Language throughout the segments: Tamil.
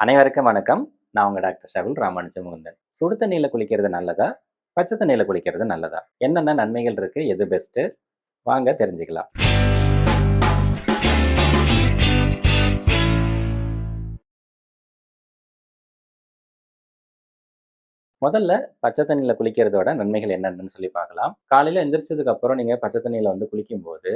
அனைவருக்கும் வணக்கம். நான் உங்க டாக்டர் ஷகுல் ராமானுஜ முகுந்தன் சுடு தண்ணியில் குளிக்கிறது நல்லதா? பச்சை தண்ணியில் குளிக்கிறது நல்லதா? என்னென்ன நன்மைகள் இருக்கு? எது பெஸ்ட் வாங்க தெரிஞ்சுக்கலாம். முதல்ல பச்சை தண்ணியில் குளிக்கிறதோட நன்மைகள் என்னென்னு சொல்லி பார்க்கலாம். காலையில் எந்திரிச்சதுக்கு அப்புறம் நீங்கள் பச்சை தண்ணியில் வந்து குளிக்கும்போது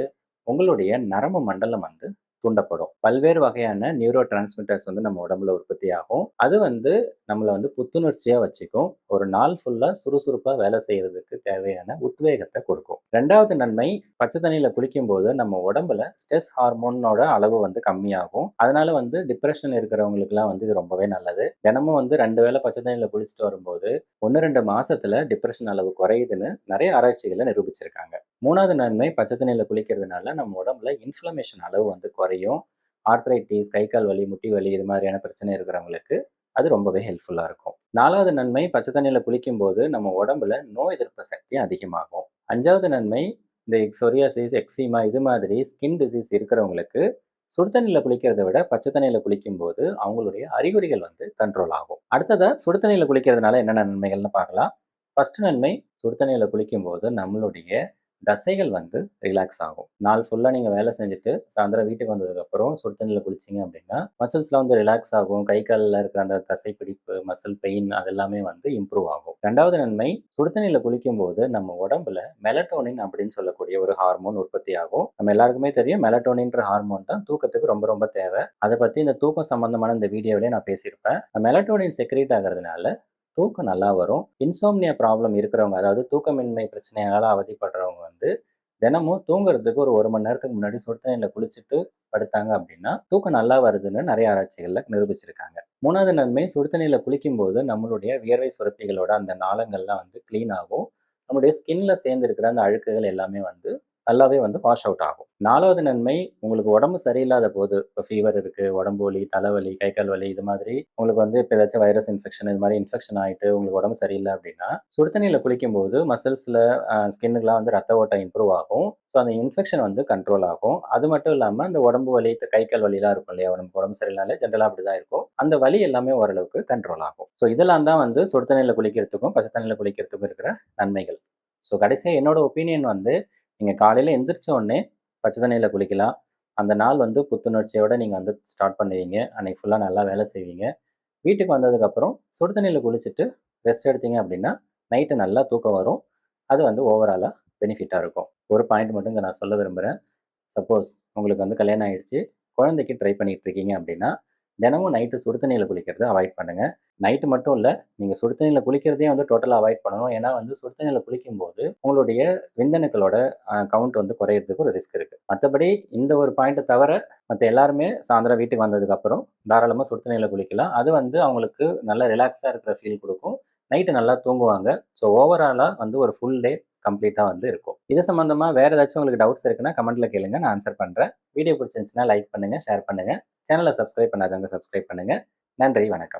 உங்களுடைய நரம்பு மண்டலம் வந்து தூண்டப்படும். பல்வேறு வகையான நியூரோ டிரான்ஸ்மிட்டர்ஸ் வந்து நம்ம உடம்புல உற்பத்தி ஆகும் அது வந்து நம்மளை வந்து புத்துணர்ச்சியாக வச்சுக்கும். ஒரு நாள் ஃபுல்லாக சுறுசுறுப்பாக வேலை செய்கிறதுக்கு தேவையான உத்வேகத்தை கொடுக்கும். ரெண்டாவது நன்மை பச்சை தண்ணியில் குளிக்கும் போது நம்ம உடம்புல ஸ்ட்ரெஸ் ஹார்மோனோட அளவு வந்து கம்மியாகும். அதனால வந்து டிப்ரெஷன் இருக்கிறவங்களுக்குலாம் வந்து இது ரொம்பவே நல்லது. தினமும் வந்து ரெண்டு வேளை பச்சை தண்ணியில் குளிச்சுட்டு வரும்போது ஒன்று ரெண்டு மாசத்துல டிப்ரெஷன் அளவு குறையுதுன்னு நிறைய ஆராய்ச்சிகளை நிரூபிச்சிருக்காங்க. மூணாவது நன்மை பச்சை தண்ணியில் குளிக்கிறதுனால நம்ம உடம்புல இன்ஃப்ளமேஷன் அளவு வந்து குறையும். ஆர்த்ரைட்டிஸ் கை கால் வலி முட்டி வலி இது மாதிரியான பிரச்சனை இருக்கிறவங்களுக்கு அது ரொம்பவே ஹெல்ப்ஃபுல்லாக இருக்கும். நாலாவது நன்மை பச்சை தண்ணியில் குளிக்கும்போது நம்ம உடம்புல நோய் எதிர்ப்பு சக்தி அதிகமாகும். அஞ்சாவது நன்மை இந்த சொரியாசிஸ் எக்ஸிமா இது மாதிரி ஸ்கின் டிசீஸ் இருக்கிறவங்களுக்கு சுடுதண்ணியில் குளிக்கிறதை குளிக்கிறத விட பச்சை தண்ணியில் குளிக்கும்போது அவங்களுடைய அறிகுறிகள் வந்து கண்ட்ரோல் ஆகும். அடுத்ததாக சுடுதண்ணியில் குளிக்கிறதுனால என்னென்ன நன்மைகள்னு பார்க்கலாம். ஃபர்ஸ்ட் நன்மை சுடுதண்ணியில் குளிக்கும் குளிக்கும்போது நம்மளுடைய தசைகள் வந்து ரிலாக்ஸ் ஆகும். நாள் ஃபுல்லாக நீங்கள் வேலை செஞ்சுட்டு சாயந்தரம் வீட்டுக்கு வந்ததுக்கப்புறம் சுடு தண்ணியில் குளிச்சிங்க அப்படின்னா மசில்ஸ்லாம் வந்து ரிலாக்ஸ் ஆகும். கை காலில் இருக்கிற அந்த தசை பிடிப்பு மசில் பெயின் அதெல்லாமே வந்து இம்ப்ரூவ் ஆகும். ரெண்டாவது நன்மை சுடு தண்ணியில் குளிக்கும்போது நம்ம உடம்புல மெலட்டோனின் அப்படின்னு சொல்லக்கூடிய ஒரு ஹார்மோன் உற்பத்தி ஆகும். நம்ம எல்லாருக்குமே தெரியும் மெலட்டோனின்ற ஹார்மோன் தான் தூக்கத்துக்கு ரொம்ப ரொம்ப தேவை. அதை பற்றி இந்த தூக்கம் சம்பந்தமான இந்த வீடியோவிலே நான் பேசியிருப்பேன். மெலட்டோனின் செக்ரேட் ஆகிறதுனால தூக்கம் நல்லா வரும். இன்சோம்னியா ப்ராப்ளம் இருக்கிறவங்க அதாவது தூக்கமின்மை பிரச்சனையால் அவதிப்படுறவங்க வந்து தினமும் தூங்குறதுக்கு ஒரு ஒரு மணி நேரத்துக்கு முன்னாடி சுடு தண்ணியில் குளிச்சுட்டு படுத்தாங்க அப்படின்னா தூக்கம் நல்லா வருதுன்னு நிறைய ஆராய்ச்சிகளில் நிரூபிச்சிருக்காங்க. மூணாவது நன்மை சுடுதண்ணியில் குளிக்கும்போது நம்மளுடைய வியர்வை சுரப்பிகளோட அந்த நாளங்கள்லாம் வந்து க்ளீன் ஆகும். நம்மளுடைய ஸ்கின்ல சேர்ந்து இருக்கிற அந்த அழுக்குகள் எல்லாமே வந்து நல்லாவே வந்து வாஷ் அவுட் ஆகும். நாலாவது நன்மை உங்களுக்கு உடம்பு சரியில்லாத போது இப்போ ஃபீவர் இருக்குது உடம்பு வலி தலைவலி கை கால் வலி இது மாதிரி உங்களுக்கு வந்து இப்போ ஏதாச்சும் வைரஸ் இன்ஃபெக்ஷன் இது மாதிரி இன்ஃபெக்ஷன் ஆகிட்டு உங்களுக்கு உடம்பு சரியில்லை அப்படின்னா சுடுதண்ணியில் குளிக்கும் போது மசில்ஸில் ஸ்கின்னுக்குலாம் வந்து ரத்த ஓட்டம் இம்ப்ரூவ் ஆகும். ஸோ அந்த இன்ஃபெக்ஷன் வந்து கண்ட்ரோல் ஆகும். அது மட்டும் இல்லாமல் அந்த உடம்பு வலி கை கால் வலிலாம் இருக்கும் இல்லையா உடம்பு உடம்பு சரியில்லைனாலே ஜென்ரலாக அப்படி தான் இருக்கும். அந்த வலி எல்லாமே ஓரளவுக்கு கண்ட்ரோல் ஆகும். ஸோ இதெல்லாம் தான் வந்து சுடுதண்ணியில் குளிக்கிறதுக்கும் பச்சை தண்ணியில் குளிக்கிறதுக்கும் இருக்கிற நன்மைகள். ஸோ கடைசியாக என்னோட ஒப்பீனியன் வந்து நீங்கள் காலையில் எந்திரிச்ச உடனே பச்சை தண்ணியில் குளிக்கலாம். அந்த நாள் வந்து புத்துணர்ச்சியோடு நீங்கள் வந்து ஸ்டார்ட் பண்ணுவீங்க. அன்றைக்கி ஃபுல்லாக நல்லா வேலை செய்வீங்க. வீட்டுக்கு வந்ததுக்கப்புறம் சுடு தண்ணியில் குளிச்சுட்டு ரெஸ்ட் எடுத்தீங்க அப்படின்னா நைட்டு நல்லா தூக்கம் வரும். அது வந்து ஓவராலாக பெனிஃபிட்டாக இருக்கும். ஒரு பாயிண்ட் மட்டும் இங்கே நான் சொல்ல விரும்புகிறேன் சப்போஸ் உங்களுக்கு வந்து கல்யாணம் ஆகிடுச்சு குழந்தைக்கு ட்ரை பண்ணிகிட்டு இருக்கீங்க அப்படின்னா தினமும் நைட்டு சுடு தண்ணியில் குளிக்கிறத அவாய்ட் பண்ணுங்கள் நைட்டு மட்டும் இல்லை நீங்கள் சுடு தண்ணியில் குளிக்கிறதே வந்து டோட்டலாக அவாய்ட் பண்ணணும். ஏன்னா வந்து சுடு தண்ணியில் குளிக்கும்போது உங்களுடைய விந்தணுக்களோட கவுண்ட் வந்து குறையிறதுக்கு ஒரு ரிஸ்க் இருக்குது மற்றபடி இந்த ஒரு பாயிண்ட்டை தவிர மற்ற எல்லாருமே சாயந்தரம் வீட்டுக்கு வந்ததுக்கப்புறம் தாராளமாக சுடு தண்ணியில் குளிக்கலாம். அது வந்து அவங்களுக்கு நல்ல ரிலாக்ஸாக இருக்கிற ஃபீல் கொடுக்கும். நைட்டு நல்லா தூங்குவாங்க. ஸோ ஓவராலாக வந்து ஒரு ஃபுல் டே கம்ப்ளீட்டாக வந்து இருக்கும். இது சம்மந்தமாக வேறு ஏதாச்சும் உங்களுக்கு டவுட்ஸ் இருக்குன்னா கமெண்ட்டில் கேளுங்க. நான் ஆன்சர் பண்ணுறேன் வீடியோ பிடிச்சிருந்துச்சுன்னா லைக் பண்ணுங்கள் ஷேர் பண்ணுங்கள் சேனலை சப்ஸ்கிரைப் பண்ணாதவங்க சப்ஸ்கிரைப் பண்ணுங்கள் நன்றி வணக்கம்.